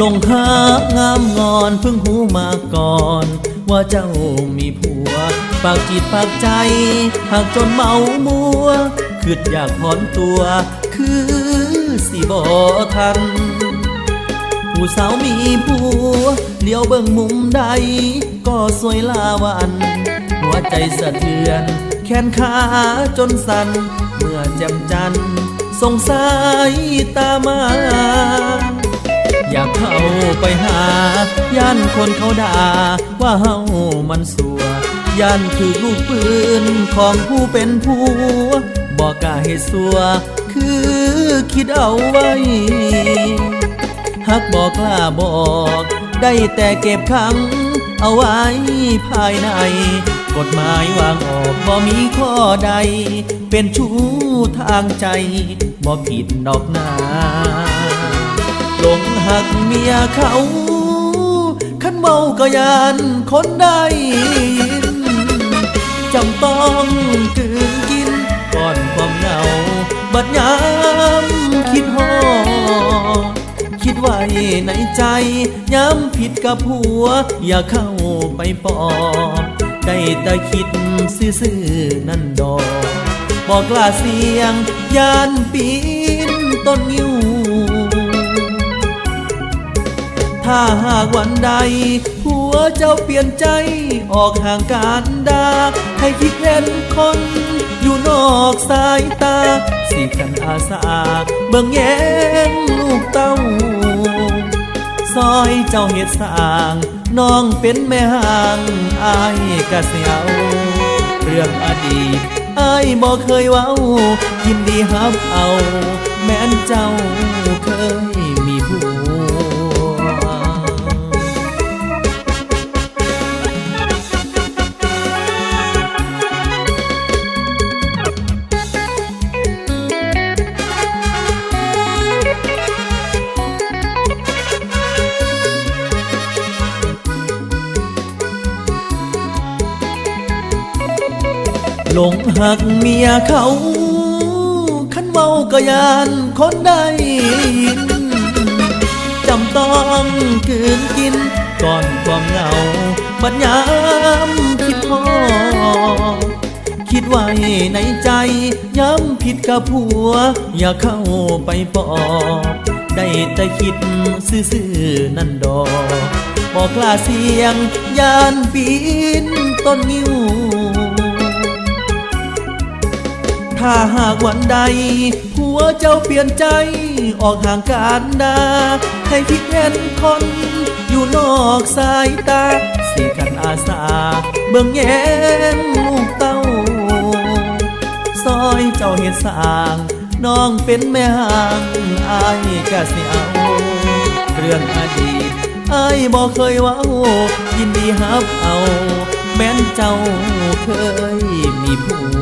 ลงหางามงอนเพิ่งหูมาก่อน ว่าเจ้ามีผัว ปากจิตปากใจ หากจนเมามัวคิดอยากถอนตัว คือสิบอทัน ผู้สาวมีผัวเลี้ยวเบิ่งมุมใด ก็สวยลาวัน หัวใจสะเทือน แขนขาจนสั่นเมื่อแจ่มจันทร์สงสายตามา อยากเข้าไปหา ย่านคนเขาด่า ว่าเฮามันสัว ย่านคือลูกปืนของผู้เป็นผัวบอกกาให้สัว คือคิดเอาไว้ หักบอกกล้าบอก ได้แต่เก็บขัง เอาไว้ภายใน กฎหมายวางออกบ่มีข้อใด เป็นชู้ทางใจบ่ผิดดอกนา หลงหักเมียเขาขันเมาก็ยานคนได้ยินจำต้องกืนกินก่อนความเหงา บัดยามคิดฮอดคิดไว้ในใจย้ำผิดกับผัว อย่าเข้าไปปอได้แต่คิดซื่อๆนั่นดอกบอกกล้าเสียงยานปีนต้นงิ้ว ถ้าหากวันใดผัวเจ้าเปลี่ยนใจออกห่างการดา ให้คิดเห็นคน อยู่นอกสายตา สิกันอาสาเบิ่งแย้งลูกเต้าซอยเจ้าเฮ็ดสร้าง น้องเป็นแม่ห่างอายกะเสียว เรื่องอดีตอายบ่เคยเว้า ยินดีฮับเอา แม้นเจ้าเคยมีผั หลงหักเมียเขาขันเมาก็ยานคนได้ยินจำต้องกืนกินก่อนความเหงาบัดยามคิดพอคิดไว้ในใจย้ำผิดกับผัว อย่าเข้าไปปอบได้แต่คิดซื่อๆนั่นดอกบอกกล้าเสียงยานปีนต้นงิ้ว ถ้าหากวันใดผัวเจ้าเปลี่ยนใจออกห่างการดา ให้คิดเห็นคนอยู่นอกสายตา สิกันอาสา เบิ่งแย้งลูกเต้า ซอยเจ้าเฮ็ดสางน้องเป็นแม่ห่างอายกะสิเอา เรื่องอดีตอายบอกเคยว้ายินดีฮับเอา แม้นเจ้าเคยมีผัว